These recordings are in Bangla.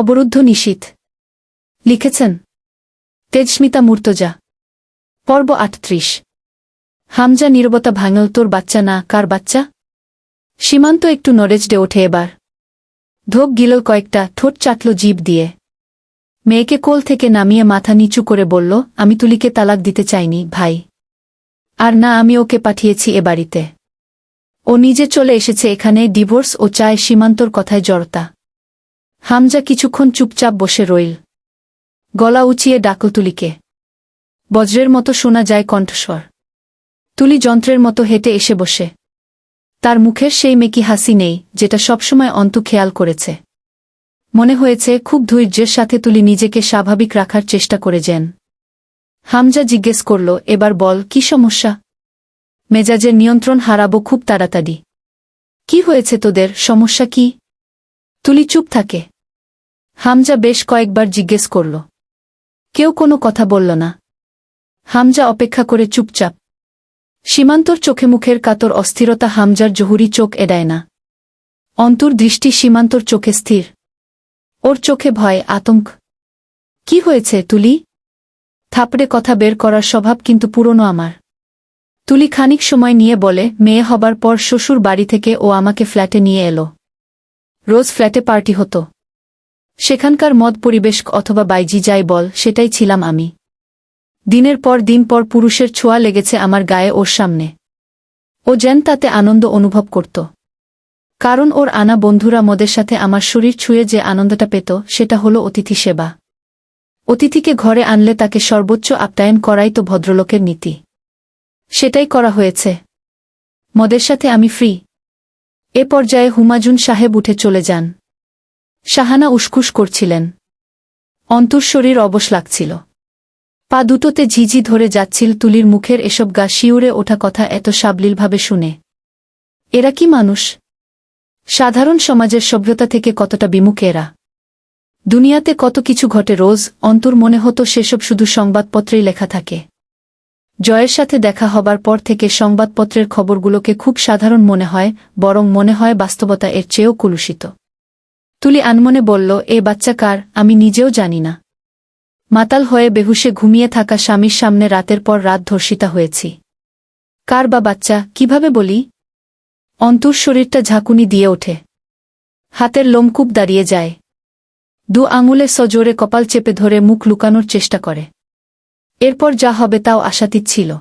অবরুদ্ধ নিশীথ লিখেছেন, তেজস্মিতা মূর্তজা, পর্ব আটত্রিশ। হামজা নীরবতা ভাঙল, তোর বাচ্চা না, কার বাচ্চা? সীমান্ত একটু নরেজডে ওঠে এবার। ধোক গিল কয়েকটা, ঠোঁট চাটল জীব দিয়ে। মেয়েকে কোল থেকে নামিয়ে মাথা নিচু করে বলল, আমি তুলিকে তালাক দিতে চাইনি, ভাই। আর না, আমি ওকে পাঠিয়েছি এ বাড়িতে। ও নিজে চলে এসেছে এখানে, ডিভোর্স ও চায় সীমান্তর কথায় জড়তা। হামজা কিছুক্ষণ চুপচাপ বসে রইল। গলা উঁচিয়ে ডাকল তুলিকে। বজ্রের মতো শোনা যায় কণ্ঠস্বর। তুলি যন্ত্রের মতো হেঁটে এসে বসে। তার মুখের সেই মেকি হাসি নেই, যেটা সবসময় অন্তু খেয়াল করেছে। মনে হয়েছে খুব ধৈর্যের সাথে তুলি নিজেকে স্বাভাবিক রাখার চেষ্টা করে যেন। হামজা জিজ্ঞেস করল, এবার বল, কি সমস্যা? মেজাজের নিয়ন্ত্রণ হারাবো খুব তাড়াতাড়ি। কি হয়েছে তোদের? সমস্যা কি? তুলি চুপ থাকে। হামজা বেশ কয়েকবার জিজ্ঞেস করল। কেউ কোনো কথা বলল না। হামজা অপেক্ষা করে চুপচাপ। সীমান্তর চোখে মুখের কাতর অস্থিরতা হামজার জহুরি চোখ এড়ায় না। অন্তর দৃষ্টি সীমান্তর চোখে স্থির। ওর চোখে ভয়, আতঙ্ক। কি হয়েছে, তুলি? থাপড়ে কথা বের করার স্বভাব কিন্তু পুরনো আমার। তুলি খানিক সময় নিয়ে বলে, মেয়ে হবার পর শ্বশুর বাড়ি থেকে ও আমাকে ফ্ল্যাটে নিয়ে এলো। রোজ ফ্ল্যাটে পার্টি হতো। সেখানকার মদ পরিবেশ অথবা বাইজি যাই বল, সেটাই ছিলাম আমি। দিনের পর দিন পর পুরুষের ছোঁয়া লেগেছে আমার গায়ে ওর সামনে। ও যেন তাতে আনন্দ অনুভব করত। কারণ ওর আনা বন্ধুরা মদের সাথে আমার শরীর ছুঁয়ে যে আনন্দটা পেত, সেটা হলো অতিথি সেবা। অতিথিকে ঘরে আনলে তাকে সর্বোচ্চ আপ্যায়ন করাই তো ভদ্রলোকের নীতি। সেটাই করা হয়েছে। মদের সাথে আমি ফ্রি এ পর্যায়ে হুমাজুন সাহেব উঠে চলে যান। শাহানা উসকুস করছিলেন। অন্তর শরীর অবশ লাগছিল। পা দুটোতে ঝিঝি ধরে যাচ্ছিল তুলির মুখের এসব গা শিউরে ওঠা কথা এত সাবলীলভাবে শুনে। এরা কি মানুষ? সাধারণ সমাজের সভ্যতা থেকে কতটা বিমুখ এরা? দুনিয়াতে কত কিছু ঘটে রোজ, অন্তর মনে হতো সেসব শুধু সংবাদপত্রেই লেখা থাকে। জয়ের সাথে দেখা হবার পর থেকে সংবাদপত্রের খবরগুলোকে খুব সাধারণ মনে হয়, বরং মনে হয় বাস্তবতা এর চেয়েও কুলুষিত। তুলি আনমনে বলল, এ বাচ্চা কার, আমি নিজেও জানি না। মাতাল হয়ে বেহুশে ঘুমিয়ে থাকা স্বামীর সামনে রাতের পর রাত ধর্ষিতা হয়েছি। কার বা বাচ্চা, কীভাবে বলি? অন্তর শরীরটা ঝাঁকুনি দিয়ে ওঠে। হাতের লোমকূপ দাঁড়িয়ে যায়। দু আঙুলে সজোরে কপাল চেপে ধরে মুখ লুকানোর চেষ্টা করে। এরপর যা হবে তাও আশাতীত ছিল।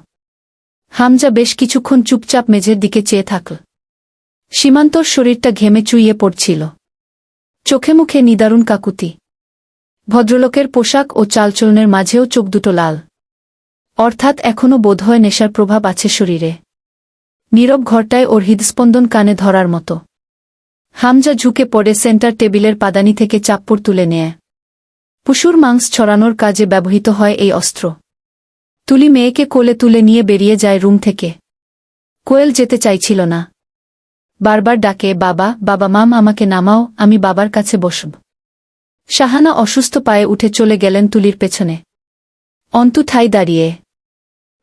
হামজা বেশ কিছুক্ষণ চুপচাপ মেঝের দিকে চেয়ে থাকল। সীমান্তর শরীরটা ঘেমে চুইয়ে পড়ছিল। চোখে মুখে নিদারুণ কাকুতি। ভদ্রলোকের পোশাক ও চালচলনের মাঝেও চোখ দুটো লাল। অর্থাৎ এখনও বোধহয় নেশার প্রভাব আছে শরীরে। নীরব ঘরটায় ওর হৃদস্পন্দন কানে ধরার মতো। হামজা ঝুঁকে পড়ে সেন্টার টেবিলের পাদানি থেকে চাপ্পড় তুলে নেয়। পশুর মাংস ছড়ানোর কাজে ব্যবহৃত হয় এই অস্ত্র। তুলি মেয়েকে কোলে তুলে নিয়ে বেরিয়ে যায় রুম থেকে। কোয়েল যেতে চাইছিল না। বারবার ডাকে, বাবা বাবা, মাম, আমাকে নামাও, আমি বাবার কাছে বসব। শাহানা অসুস্থ পায়ে উঠে চলে গেলেন তুলির পেছনে। অন্তু ঠাই দাঁড়িয়ে।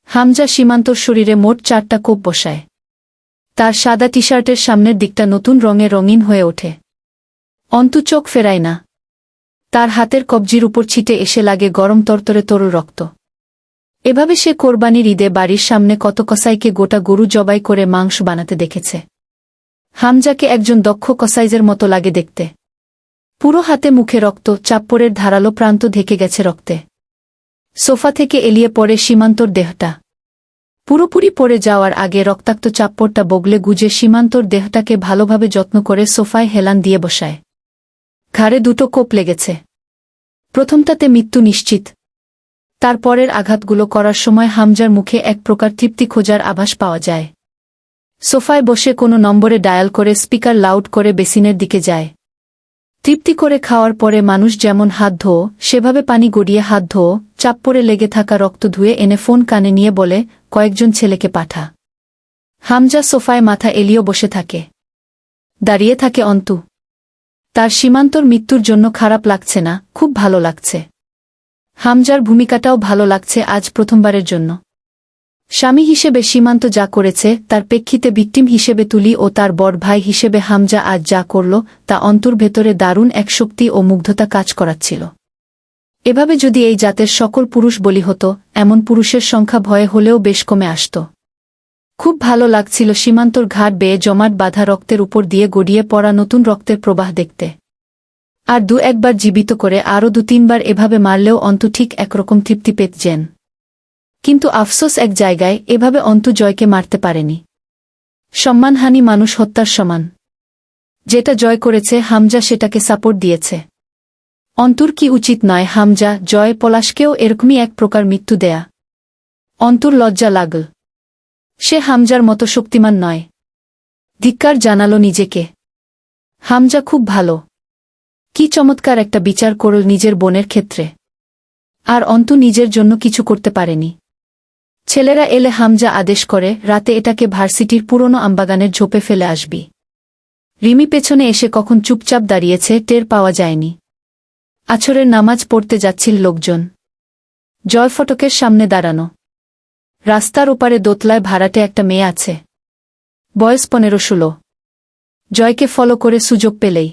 হামজা সীমান্তর শরীরে মোট চারটা কোপ বসায়। তার সাদা টি শার্টের সামনের দিকটা নতুন রঙে রঙিন হয়ে ওঠে। অন্তু চোখ ফেরায় না। তার হাতের কবজির উপর ছিটে এসে লাগে গরম তরতরে তরু রক্ত। এভাবে সে কোরবানির ঈদে বাড়ির সামনে কত কসাইকে গোটা গরু জবাই করে মাংস বানাতে দেখেছে। হামজাকে একজন দক্ষ কসাইজের মতো লাগে দেখতে। পুরো হাতে মুখে রক্ত চাপ্পরের ধারালো প্রান্ত ঢেকে গেছে রক্তে। সোফা থেকে এলিয়ে পড়ে সীমান্তর দেহটা। পুরোপুরি পড়ে যাওয়ার আগে রক্তাক্ত চাপ্পরটা বগলে গুজে সীমান্তর দেহটাকে ভালোভাবে যত্ন করে সোফায় হেলান দিয়ে বসায়। ঘাড়ে দুটো কোপ লেগেছে। প্রথমটাতে মৃত্যু নিশ্চিত তারপরের আঘাতগুলো করার সময় হামজার মুখে এক প্রকার তৃপ্তি খোঁজার আভাস পাওয়া যায়। সোফায় বসে কোনো নম্বরে ডায়াল করে স্পিকার লাউড করে বেসিনের দিকে যায়। তৃপ্তি করে খাওয়ার পরে মানুষ যেমন হাত ধো সেভাবে পানি গড়িয়ে হাত ধো চাপ পড়ে লেগে থাকা রক্ত ধুয়ে এনে ফোন কানে নিয়ে বলে, কয়েকজন ছেলেকে পাঠা। হামজা সোফায় মাথা এলিও বসে থাকে। দাঁড়িয়ে থাকে অন্তু। তার সীমান্তর মৃত্যুর জন্য খারাপ লাগছে না, খুব ভালো লাগছে। হামজার ভূমিকাটাও ভালো লাগছে আজ প্রথমবারের জন্য। স্বামী হিসেবে সীমান্ত যা করেছে, তার প্রেক্ষিতে বিক্টিম হিসেবে তুলি ও তার বড় ভাই হিসেবে হামজা আজ যা করল, তা অন্তর ভেতরে দারুণ এক শক্তি ও মুগ্ধতা কাজ করাচ্ছিল। এভাবে যদি এই জাতের সকল পুরুষ বলি হতো, এমন পুরুষের সংখ্যা ভয়ে হলেও বেশ কমে আসত। খুব ভালো লাগছিল সীমান্তর ঘাট বেয়ে জমাট বাঁধা রক্তের উপর দিয়ে গড়িয়ে পড়া নতুন রক্তের প্রবাহ দেখতে। আর দু একবার জীবিত করে আরও দু তিনবার এভাবে মারলেও অন্তু ঠিক একরকম তৃপ্তি পেত যেন। কিন্তু আফসোস এক জায়গায়, এভাবে অন্তু জয়কে মারতে পারেনি। সম্মানহানি মানুষ হত্যার সমান। যেটা জয় করেছে, হামজা সেটাকে সাপোর্ট দিয়েছে। অন্তুর কি উচিত নয়, হামজা, জয়, পলাশকেও এরকমই এক প্রকার মৃত্যু দেয়া। অন্তুর লজ্জা লাগল। সে হামজার মতো শক্তিমান নয়। ধিক্কার জানালো নিজেকে। হামজা খুব ভালো। কি চমৎকার একটা বিচার করল নিজের বোনের ক্ষেত্রে। আর অন্তু নিজের জন্য কিছু করতে পারেনি। ছেলেরা এলে হামজা আদেশ করে, রাতে এটাকে ভার্সিটির পুরনো আমবাগানের ঝোপে ফেলে আসবি। রিমি পেছনে এসে কখন চুপচাপ দাঁড়িয়েছে, টের পাওয়া যায়নি। আছরের নামাজ পড়তে যাচ্ছিল লোকজন। জয় ফটকের সামনে দাঁড়ানো। রাস্তার ওপারে দোতলায় ভাড়াটে একটা মেয়ে আছে। বয়স পনেরো ষোলো। জয়কে ফলো করে সুযোগ পেলেই।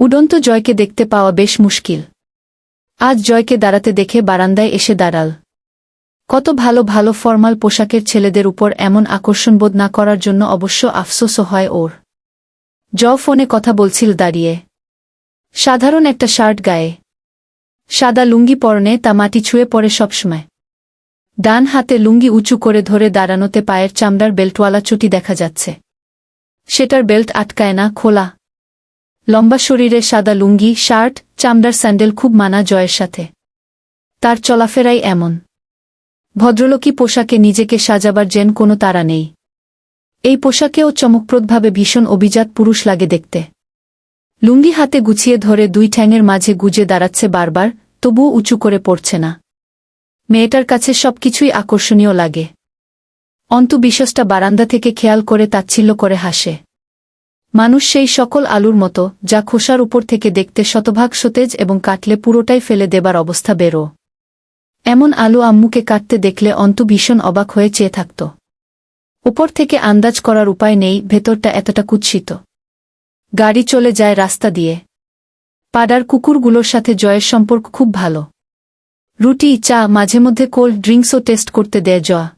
উডন্ত জয়কে দেখতে পাওয়া বেশ মুশকিল। আজ জয়কে দাঁড়াতে দেখে বারান্দায় এসে দাঁড়াল। কত ভালো ভালো ফরমাল পোশাকের ছেলেদের উপর এমন আকর্ষণবোধ না করার জন্য অবশ্য আফসোসও হয় ওর। জ ফোনে কথা বলছিল দাঁড়িয়ে। সাধারণ একটা শার্ট গায়ে। সাদা লুঙ্গি পরনে তা মাটি ছুঁয়ে পড়ে সবসময়। ডান হাতে লুঙ্গি উঁচু করে ধরে দাঁড়ানোতে পায়ের চামড়ার বেল্টওয়ালা চটি দেখা যাচ্ছে। সেটার বেল্ট আটকায় না, খোলা। লম্বা শরীরে সাদা লুঙ্গি, শার্ট, চামড়ার স্যান্ডেল খুব মানা জয়ের সাথে। তার চলাফেরাই এমন। ভদ্রলোকী পোশাকে নিজেকে সাজাবার যেন কোনো তারা নেই। এই পোশাকেও চমকপ্রদভাবে ভীষণ অভিজাত পুরুষ লাগে দেখতে। লুঙ্গি হাতে গুছিয়ে ধরে দুই ঠ্যাঙের মাঝে গুজে দাঁড়াচ্ছে বারবার, তবুও উঁচু করে পড়ছে না। মেয়েটার কাছে সবকিছুই আকর্ষণীয় লাগে। অন্তু বিশ্বসটা বারান্দা থেকে খেয়াল করে তাচ্ছিল্য করে হাসে। মানুষ সেই সকল আলুর মতো, যা খোসার উপর থেকে দেখতে শতভাগ সতেজ এবং কাটলে পুরোটাই ফেলে দেবার অবস্থা বেরো। এমন আলু আম্মুকে কাটতে দেখলে অন্তু ভীষণ অবাক হয়ে চেয়ে থাকত। উপর থেকে আন্দাজ করার উপায় নেই, ভেতরটা এতটা কুৎসিত। গাড়ি চলে যায় রাস্তা দিয়ে। পাড়ার কুকুরগুলোর সাথে জয়ের সম্পর্ক খুব ভালো। রুটি, চা, মাঝে মধ্যে কোল্ড ড্রিঙ্কসও টেস্ট করতে দেয় জয়া।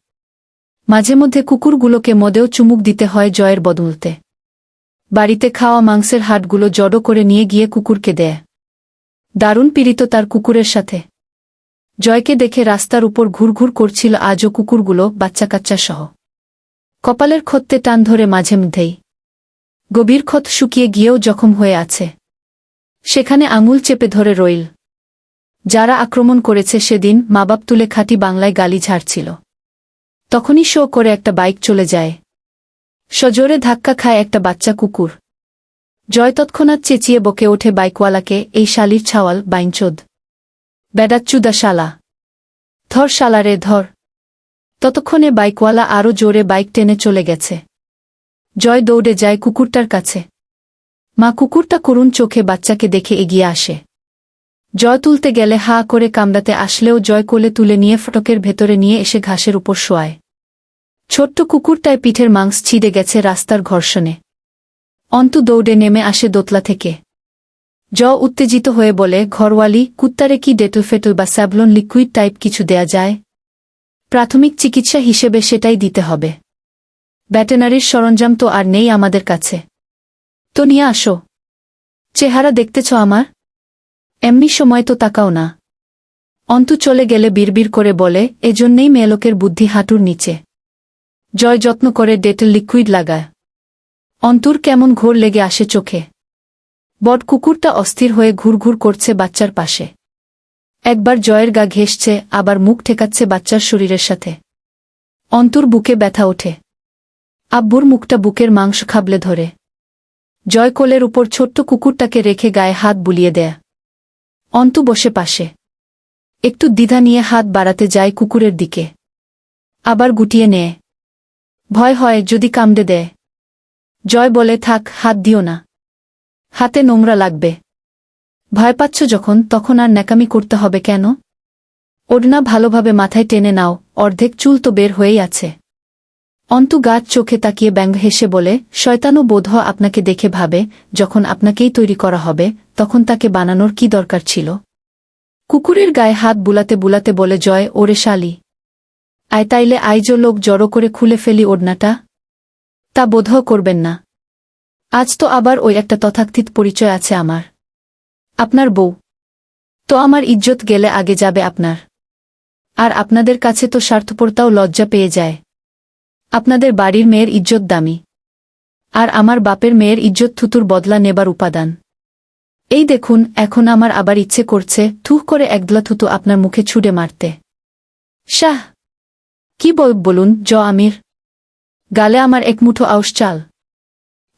মাঝে মধ্যে কুকুরগুলোকে মদেও চুমুক দিতে হয় জয়ের বদলতে। বাড়িতে খাওয়া মাংসের হাটগুলো জড়ো করে নিয়ে গিয়ে কুকুরকে দেয়। দারুণ পীড়িত তার কুকুরের সাথে। জয়কে দেখে রাস্তার উপর ঘুরঘুর করছিল আজও কুকুরগুলো বাচ্চা কাচ্চা সহ কপালের ক্ষত্তে টান ধরে মাঝে মধ্যেই। গভীর ক্ষত শুকিয়ে গিয়েও জখম হয়ে আছে। সেখানে আঙুল চেপে ধরে রইল। যারা আক্রমণ করেছে সেদিন মাবাব তুলে খাঁটি বাংলায় গালি ঝাড়ছিল। তখনই শো করে একটা বাইক চলে যায়। সজোরে ধাক্কা খায় একটা বাচ্চা কুকুর। জয় তৎক্ষণাৎ চেঁচিয়ে বকে ওঠে বাইকওয়ালাকে, এই শালির ছাওয়াল, বাইনচোদ। বেডাচ্চুদা শালা। ধর শালারে ধর ততক্ষণে বাইকওয়ালা আরও জোরে বাইক টেনে চলে গেছে। জয় দৌড়ে যায় কুকুরটার কাছে। মা, কুকুরটা করুণ চোখে বাচ্চাকে দেখে এগিয়ে আসে। জয় তুলতে গেলে হা করে কামড়াতে আসলেও জয় কোলে তুলে নিয়ে ফটকের ভেতরে নিয়ে এসে ঘাসের উপর শোয়ায়। ছোট্ট কুকুরটায় পিঠের মাংস ছিঁড়ে গেছে রাস্তার ঘর্ষণে। অন্তু দৌড়ে নেমে আসে দোতলা থেকে। জ উত্তেজিত হয়ে বলে, ঘরওয়ালি, কুত্তারে কি ডেটল ফেটল বা স্যাবলন লিকুইড টাইপ কিছু দেয়া যায়? প্রাথমিক চিকিৎসা হিসেবে সেটাই দিতে হবে। ব্যাটেনারির সরঞ্জাম তো আর নেই আমাদের কাছে। তো নিয়ে আসো। চেহারা দেখতেছ আমার? এমনি সময় তো তাকাও না। অন্তু চলে গেলে বিড়বিড় করে বলে, এজন্যেই মেয়েলোকের বুদ্ধি হাঁটুর নিচে। জয় যত্ন করে ডেটেল লিকুইড লাগায়। অন্তুর কেমন ঘোর লেগে আসে চোখে। বট কুকুরটা অস্থির হয়ে ঘুরঘুর করছে বাচ্চার পাশে। একবার জয়ের গা ঘেসছে আবার মুখ ঠেকাচ্ছে বাচ্চার শরীরের সাথে। অন্তুর বুকে ব্যথা ওঠে। আব্বুর মুখটা বুকের মাংস খাবলে ধরে। জয় কোলের উপর ছোট্ট কুকুরটাকে রেখে গায়ে হাত বুলিয়ে দেয়। অন্তু বসে পাশে। একটু দ্বিধা নিয়ে হাত বাড়াতে যায় কুকুরের দিকে। আবার গুটিয়ে নেয়। ভয় হয় যদি কামড়ে দেয়। জয় বলে, থাক, হাত দিও না। হাতে নোংরা লাগবে। ভয় পাচ্ছ যখন, তখন আর ন্যাকামি করতে হবে কেন? ওড়না ভালোভাবে মাথায় টেনে নাও, অর্ধেক চুল তো বের হয়েই আছে। অন্তু গাছ চোখে তাকিয়ে ব্যঙ্গ হেসে বলে, শয়তানও বোধ আপনাকে দেখে ভাবে, যখন আপনাকেই তৈরি করা হবে, তখন তাকে বানানোর কি দরকার ছিল? কুকুরের গায়ে হাত বুলাতে বুলাতে বলে, জয়, ওরে শালি। আয় তাইলে আইজ লোক জড়ো করে খুলে ফেলি ওড়নাটা। তা বোধ করবেন না। আজ তো আবার ওই একটা তথাকথিত পরিচয় আছে আমার। আপনার বউ। তো আমার ইজ্জত গেলে আগে যাবে আপনার। আর আপনাদের কাছে তো স্বার্থপরতাও লজ্জা পেয়ে যায়। আপনাদের বাড়ির মেয়ের ইজ্জত দামি। আর আমার বাপের মেয়ের ইজ্জত থুতুর বদলা নেবার উপাদান। এই দেখুন, এখন আমার আবার ইচ্ছে করছে থুহ করে একদলা থুতু আপনার মুখে ছুড়ে মারতে। শাহ! কি বল বলুন, জ আমির। গালে আমার একমুঠো আউশ চাল।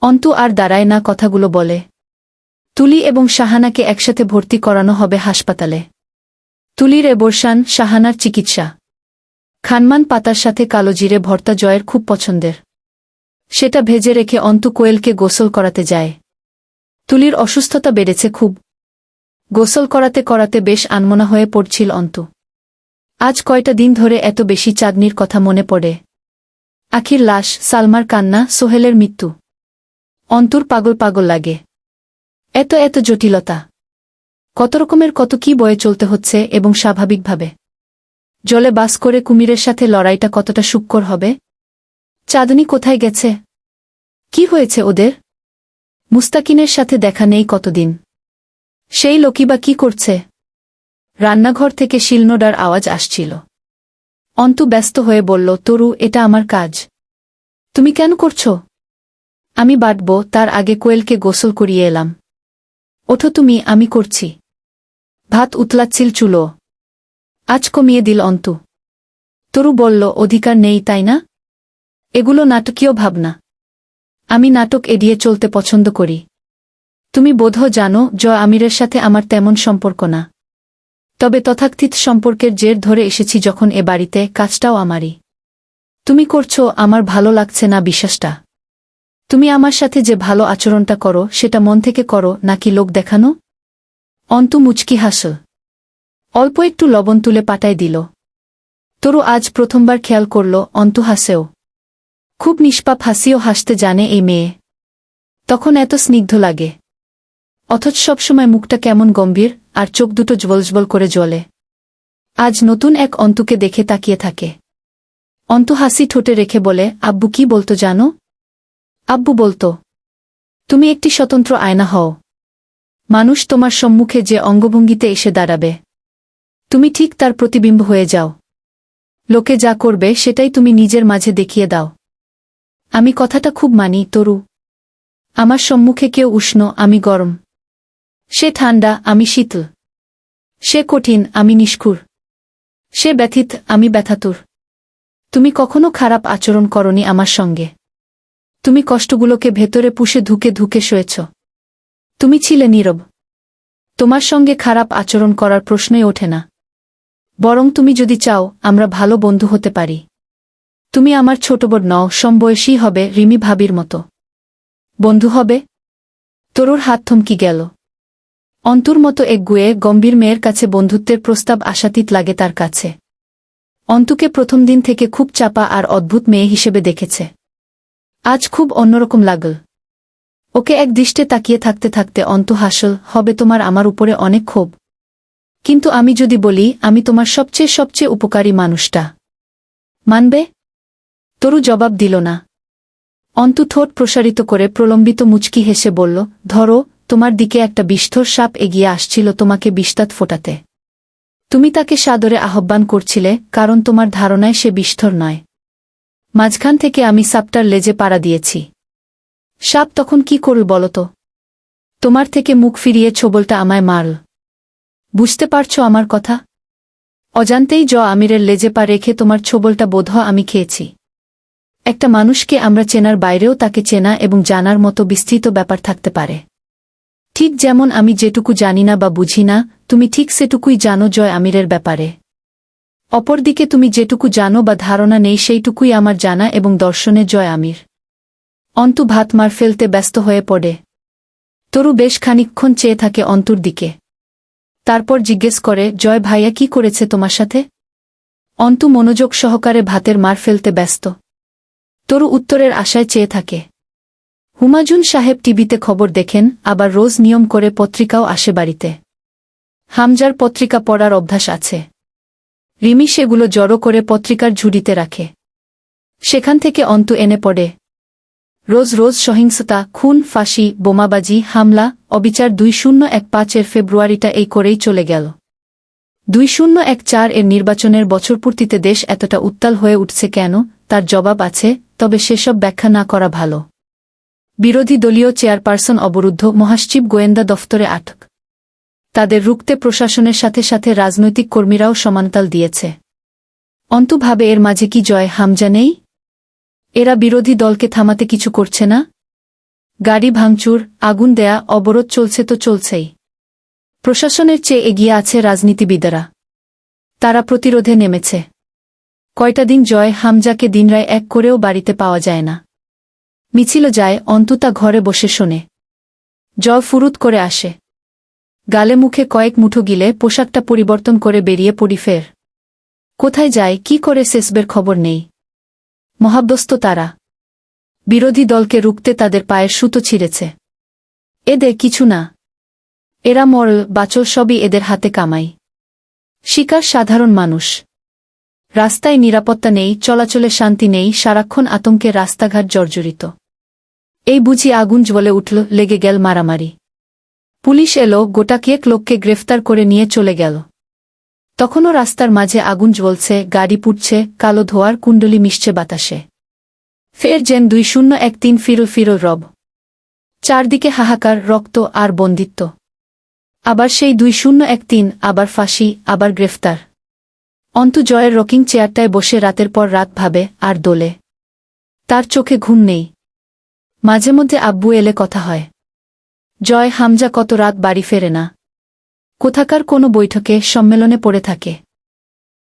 অন্তু আর দাঁড়ায় না কথাগুলো বলে। তুলি এবং শাহানাকে একসাথে ভর্তি করানো হবে হাসপাতালে। তুলির এবর্ষান শাহানার চিকিৎসা। খানমান পাতার সাথে কালো জিরে ভর্তা জয়ের খুব পছন্দের। সেটা ভেজে রেখে অন্তু কোয়েলকে গোসল করাতে যায়। তুলির অসুস্থতা বেড়েছে খুব। গোসল করাতে করাতে বেশ আনমনা হয়ে পড়ছিল অন্তু। আজ কয়টা দিন ধরে এত বেশি চাঁদনির কথা মনে পড়ে। আখির লাশ, সালমার কান্না, সোহেলের মৃত্যু। অন্তুর পাগল পাগল লাগে। এত এত জটিলতা। কত রকমের কত কি বয়ে চলতে হচ্ছে এবং স্বাভাবিকভাবে। জলে বাস করে কুমিরের সাথে লড়াইটা কতটা সুক্কর হবে? চাঁদনি কোথায় গেছে? কি হয়েছে ওদের? মুস্তাকিনের সাথে দেখা নেই কতদিন। সেই লোকই বা কি করছে? রান্নাঘর থেকে শিলনোডার আওয়াজ আসছিল। অন্তু ব্যস্ত হয়ে বলল, তরু, এটা আমার কাজ। তুমি কেন করছ? আমি বাটব, তার আগে কোয়েলকে গোসল করিয়ে এলাম। ওঠো তুমি, আমি করছি। ভাত উতলাচ্ছিল চুলো। আজ কমিয়ে দিল অন্তু। তরু বলল, অধিকার নেই, তাই না? এগুলো নাটকীয় ভাবনা। আমি নাটক এড়িয়ে চলতে পছন্দ করি। তুমি বোধ জানো, জয় আমিরের সাথে আমার তেমন সম্পর্ক না। তবে তথাকথিত সম্পর্কের জের ধরে এসেছি যখন এ বাড়িতে, কাজটাও আমারই। তুমি করছ, আমার ভালো লাগছে না বিশ্বাসটা। তুমি আমার সাথে যে ভালো আচরণটা করো, সেটা মন থেকে করো, নাকি লোক দেখানো? অন্তু মুচকি হাস অল্প একটু লবণ তুলে পাটায় দিল। তরু আজ প্রথমবার খেয়াল করল, অন্তু হাসেও। খুব নিষ্পাপ হাসিও হাসতে জানে এই মেয়ে। তখন এত স্নিগ্ধ লাগে। অথচ সবসময় মুখটা কেমন গম্ভীর, আর চোখ দুটো জ্বলজ্বল করে জ্বলে। আজ নতুন এক অন্তুকে দেখে তাকিয়ে থাকে। অন্তু হাসি ঠোঁটে রেখে বলে, আব্বু, কি বলতো জানো? আব্বু, বলতো। তুমি একটি স্বতন্ত্র আয়না হও। মানুষ তোমার সম্মুখে যে অঙ্গভঙ্গিতে এসে দাঁড়াবে। তুমি ঠিক তার প্রতিবিম্ব হয়ে যাও। লোকে যা করবে সেটাই তুমি নিজের মাঝে দেখিয়ে দাও। আমি কথাটা খুব মানি, তরু। আমার সম্মুখে কেউ উষ্ণ, আমি গরম। সে ঠান্ডা আমি শীতল। সে কঠিন, আমি নিষ্কুর সে ব্যথিত, আমি ব্যথাতুর। তুমি কখনো খারাপ আচরণ করনি আমার সঙ্গে। তুমি কষ্টগুলোকে ভেতরে পুষে ধুকে ধুকে শুয়েছ তুমি ছিলে নীরব। তোমার সঙ্গে খারাপ আচরণ করার প্রশ্নই ওঠে না। বরং তুমি যদি চাও, আমরা ভালো বন্ধু হতে পারি। তুমি আমার ছোট বোন নও সমবয়সী হবে রিমি ভাবির মতো। বন্ধু হবে? তরুর হাত থমকি গেল। অন্তুর মতো এক গুয়ে গম্ভীর মেয়ের কাছে বন্ধুত্বের প্রস্তাব আশাতীত লাগে তার কাছে। অন্তুকে প্রথম দিন থেকে খুব চাপা আর অদ্ভুত মেয়ে হিসেবে দেখেছে। আজ খুব অন্যরকম লাগল। ওকে এক দৃষ্টে তাকিয়ে থাকতে থাকতে অন্তু হাসল, হবে তোমার আমার উপরে অনেক ক্ষোভ। কিন্তু আমি যদি বলি, আমি তোমার সবচেয়ে সবচেয়ে উপকারী মানুষটা। মানবে? তরু জবাব দিল না। অন্তু ঠোঁট প্রসারিত করে প্রলম্বিত মুচকি হেসে বলল, ধরো তোমার দিকে একটা বিষ্ঠর সাপ এগিয়ে আসছিল তোমাকে বিস্তাত ফোটাতে। তুমি তাকে সাদরে আহ্বান করছিলে, কারণ তোমার ধারণায় সে বিষ্ঠর নয়। মাঝখান থেকে আমি সাপটার লেজে পাড়া দিয়েছি। সাপ তখন কি করল বলতো তোমার থেকে মুখ ফিরিয়ে ছোবলটা আমায় মারল বুঝতে পারছ আমার কথা? অজান্তেই জ আমিরের লেজে পা রেখে তোমার ছোবলটা বোধ আমি খেয়েছি। একটা মানুষকে আমরা চেনার বাইরেও তাকে চেনা এবং জানার মতো বিস্তৃত ব্যাপার থাকতে পারে। ঠিক যেমন আমি যেটুকু জানি না বা বুঝি না, তুমি ঠিক সেটুকুই জানো জয় আমিরের ব্যাপারে। অপরদিকে তুমি যেটুকু জানো বা ধারণা নেই সেইটুকুই আমার জানা এবং দর্শনে জয় আমির। অন্তু ভাত মার ফেলতে ব্যস্ত হয়ে পড়ে। তরু বেশ খানিকক্ষণ চেয়ে থাকে অন্তুর দিকে। তারপর জিজ্ঞেস করে, জয় ভাইয়া কি করেছে তোমার সাথে? অন্তু মনোযোগ সহকারে ভাতের মার ফেলতে ব্যস্ত। তরু উত্তরের আশায় চেয়ে থাকে। হুমাজুন সাহেব টিভিতে খবর দেখেন, আবার রোজ নিয়ম করে পত্রিকাও আসে বাড়িতে। হামজার পত্রিকা পড়ার অভ্যাস আছে। রিমি সেগুলো জড়ো করে পত্রিকার ঝুড়িতে রাখে। সেখান থেকে অন্তু এনে পড়ে। রোজ রোজ সহিংসতা, খুন, ফাঁসি, বোমাবাজি, হামলা, অবিচার দুই শূন্য এক পাঁচের ফেব্রুয়ারিটা এই করেই চলে গেল। দুই শূন্য এক চার এর নির্বাচনের বছরপূর্তিতে দেশ এতটা উত্তাল হয়ে উঠছে কেন, তার জবাব আছে, তবে সেসব ব্যাখ্যা না করা ভালো। বিরোধী দলীয় চেয়ারপারসন অবরুদ্ধ মহাসচিব গোয়েন্দা দফতরে আটক। তাদের রুখতে প্রশাসনের সাথে সাথে রাজনৈতিক কর্মীরাও সমানতাল দিয়েছে। অন্তুভাবে এর মাঝে কি জয়, হামজা নেই? এরা বিরোধী দলকে থামাতে কিছু করছে না? গাড়ি ভাঙচুর, আগুন দেয়া, অবরোধ চলছে তো চলছেই। প্রশাসনের চেয়ে এগিয়ে আছে রাজনীতিবিদেরা। তারা প্রতিরোধে নেমেছে। কয়টা দিন জয়, হামজাকে দিনরায় এক করেও বাড়িতে পাওয়া যায় না। মিছিল যায়, অন্তুতা ঘরে বসে শোনে। জয় ফুরুত করে আসে। গালে মুখে কয়েক মুঠো গিলে পোশাকটা পরিবর্তন করে বেরিয়ে পড়ি ফের। কোথায় যায়, কি করে সেসবের খবর নেই। মহাব্যস্ত তারা। বিরোধী দলকে রুখতে তাদের পায়ের সুতো ছিঁড়েছে। এদের কিছু না। এরা মরল বাচল সবই এদের হাতে কামাই। শিকার সাধারণ মানুষ। রাস্তায় নিরাপত্তা নেই, চলাচলে শান্তি নেই, সারাক্ষণ আতঙ্কে রাস্তাঘাট জর্জরিত। এই বুঝি আগুন জ্বলে উঠল, লেগে গেল মারামারি। পুলিশ এলো গোটাকিয়েক লোককে গ্রেফতার করে নিয়ে চলে গেল। তখনও রাস্তার মাঝে আগুন জ্বলছে, গাড়ি পুড়ছে, কালো ধোয়ার কুণ্ডলি মিশছে বাতাসে। ফের যেন দুই শূন্য এক তিন ফিরো ফিরো রব। চারদিকে হাহাকার, রক্ত আর বন্দিত্ব। আবার সেই দুই শূন্য এক তিন, আবার ফাঁসি, আবার গ্রেফতার। অন্তু জয়ের রকিং চেয়ারটায় বসে রাতের পর রাত ভাবে, আর দোলে। তার চোখে ঘুম নেই। মাঝে মধ্যে আব্বু এলে কথা হয়। জয় হামজা কত রাত বাড়ি ফেরে না। কোথাকার কোনো বৈঠকে সম্মেলনে পড়ে থাকে।